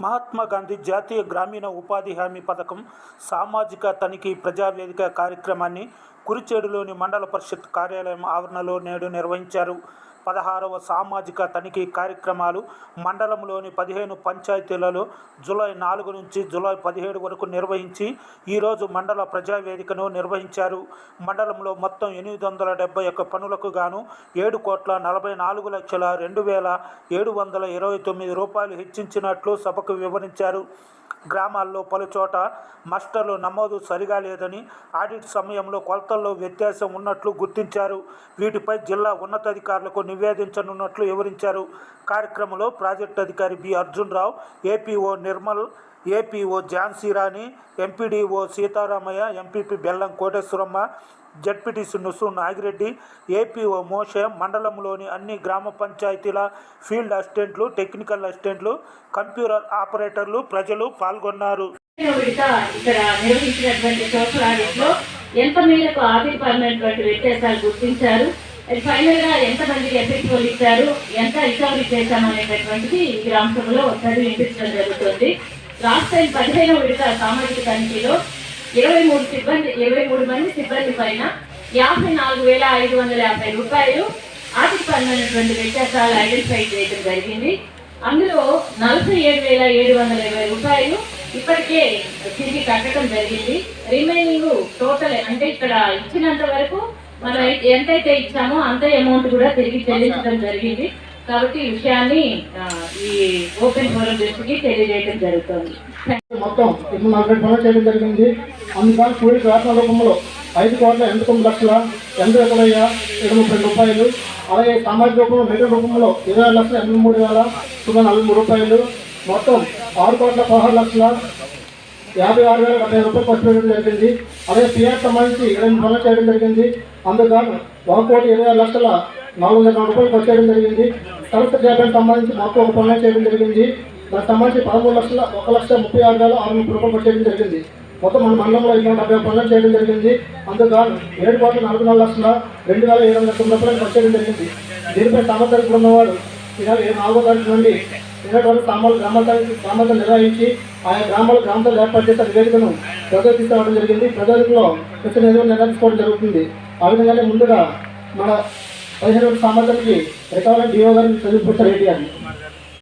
మహాత్మా గాంధీ జాతీయ గ్రామీణ ఉపాధి హామీ పథకం సామాజిక తనిఖీ ప్రజావేదిక కార్యక్రమాన్ని కురిచేడులోని మండల పరిషత్ కార్యాలయం ఆవరణలో నేడు నిర్వహించారు. పదహారవ సామాజిక తనిఖీ కార్యక్రమాలు మండలంలోని పదిహేను పంచాయతీలలో జూలై నాలుగు నుంచి జూలై పదిహేడు వరకు నిర్వహించి ఈరోజు మండల ప్రజావేదికను నిర్వహించారు. మండలంలో మొత్తం ఎనిమిది వందల డెబ్బై ఒక్క పనులకు గాను ఏడు కోట్ల నలభై నాలుగు లక్షల రెండు వేల ఏడు వందల ఇరవై తొమ్మిది రూపాయలు హెచ్చించినట్లు సభకు వివరించారు. గ్రామాల్లో పలుచోట మస్టర్లు నమోదు సరిగా లేదని ఆడిట్ సమయంలో కొలతల్లో వ్యత్యాసం ఉన్నట్లు గుర్తించారు. వీటిపై జిల్లా ఉన్నతాధికారులకు నివేదించనున్నట్లు వివరించారు. కార్యక్రమంలో ప్రాజెక్టు అధికారి B Arjun Rao APO Nirmal APO Jhansi Rani MPDO Sitaramayya MPP Bellam Koteswaramma ZPTC Nusu Nagireddy APO Moshe మండలంలోని అన్ని గ్రామ పంచాయతీల ఫీల్డ్ అసిస్టెంట్లు టెక్నికల్ అసిస్టెంట్లు కంప్యూటర్ ఆపరేటర్లు ప్రజలు పాల్గొన్నారు. ఇక్కడ నిర్వహించినటువంటి సోషల్ ఆడిట్లో ఎంత మేరకు ఆర్థిక పరమైనటువంటి వ్యత్యాసాలు గుర్తించారు. అది ఫైనల్గా ఎంత మందికి ఎఫెక్టివ్ ఇచ్చారు ఎంత రికవరీ చేశామనేటటువంటిది ఈ గ్రామ సభలో ఒకసారి వినిపించడం జరుగుతుంది. లాస్ట్ టైం పదిహేను విడత సామాజిక తనిఖీలో ఇరవై మూడు సిబ్బంది ఇరవై మూడు మంది సిబ్బంది పైన యాభై నాలుగు వేల ఐదు వందల యాభై రూపాయలు ఆర్థిక పరమైనటువంటి వ్యత్యాసాలు ఐడెంటిఫై చేయడం జరిగింది. అందులో నలభై ఏడు వేల ఏడు వందల ఇరవై రూపాయలు ఇప్పటికే తిరిగి కట్టడం జరిగింది. రిమైనింగ్ టోటల్ అంటే ఇక్కడ ఇచ్చినంత వరకు మనం ఎంతైతే ఇచ్చామో అంత అమౌంట్ కూడా తిరిగి చెల్లించడం జరిగింది. కాబట్టి ఈ విషయాన్ని ఈ ఓపెన్ ఫోరం దృష్టికి తెలియజేయడం జరుగుతుంది. మొత్తం ఇప్పుడు నలభై పనులు చేయడం జరిగింది. అందుకని కూలి రాసిన రూపంలో ఐదు కోట్ల ఎనభై తొమ్మిది లక్షల ఎనభై ఒక వెయ్యి ఇరవై ముప్పై రూపాయలు అలాగే సామాజిక రూపంలో మిగతా రూపంలో ఇరవై లక్షల ఎనభై మూడు వేల తొమ్మిది నలభై మూడు రూపాయలు మొత్తం ఆరు కోట్ల పదహారు లక్షల యాభై ఆరు వేల డెబ్బై రూపాయలు ఖర్చు పెట్టడం జరిగింది. అలాగే పిఆర్ సంబంధించి ఇరవై పనులు చేయడం జరిగింది. అందుకని ఒక కోటి ఇరవై ఆరు లక్షల నాలుగు వందల రూపాయలు ఖర్చు చేయడం జరిగింది. సంస్థ జాబితాకు సంబంధించి మాకు ఒక పనులు చేయడం జరిగింది. దానికి సంబంధించి పదమూడు లక్షల ఒక లక్ష ముప్పై ఆరు వేల ఆరు వందల రూపాయలు ఖర్చు చేయడం జరిగింది. మొత్తం మన మండలంలో ఐదు వందల డెబ్బై పనులు చేయడం జరిగింది. అందుకు ఏడు కోట్ల నలభై నాలుగు లక్షల రెండు వేల ఏడు వందల తొమ్మిది రూపాయలు ఖర్చు చేయడం జరిగింది. దీనిపై సామర్థ్యం ఉన్నవాడు ఇలా నాలుగో తారీఖు నుండి ఇరవై వరకు గ్రామాలు గ్రామాలు నిర్వహించి ఆయా గ్రామాల గ్రామంతో ఏర్పాటు చేసే నివేదికను ప్రజలకు తీసుకురావడం జరిగింది. ప్రజలలో ప్రతి నిధులు నిర్ణయించుకోవడం జరుగుతుంది. ఆ విధంగానే ముందుగా మన పదిహేను సామర్థ్యానికి రికవరీ డిఓ గారిని చదివిపోతారు రెడ్డి గారిని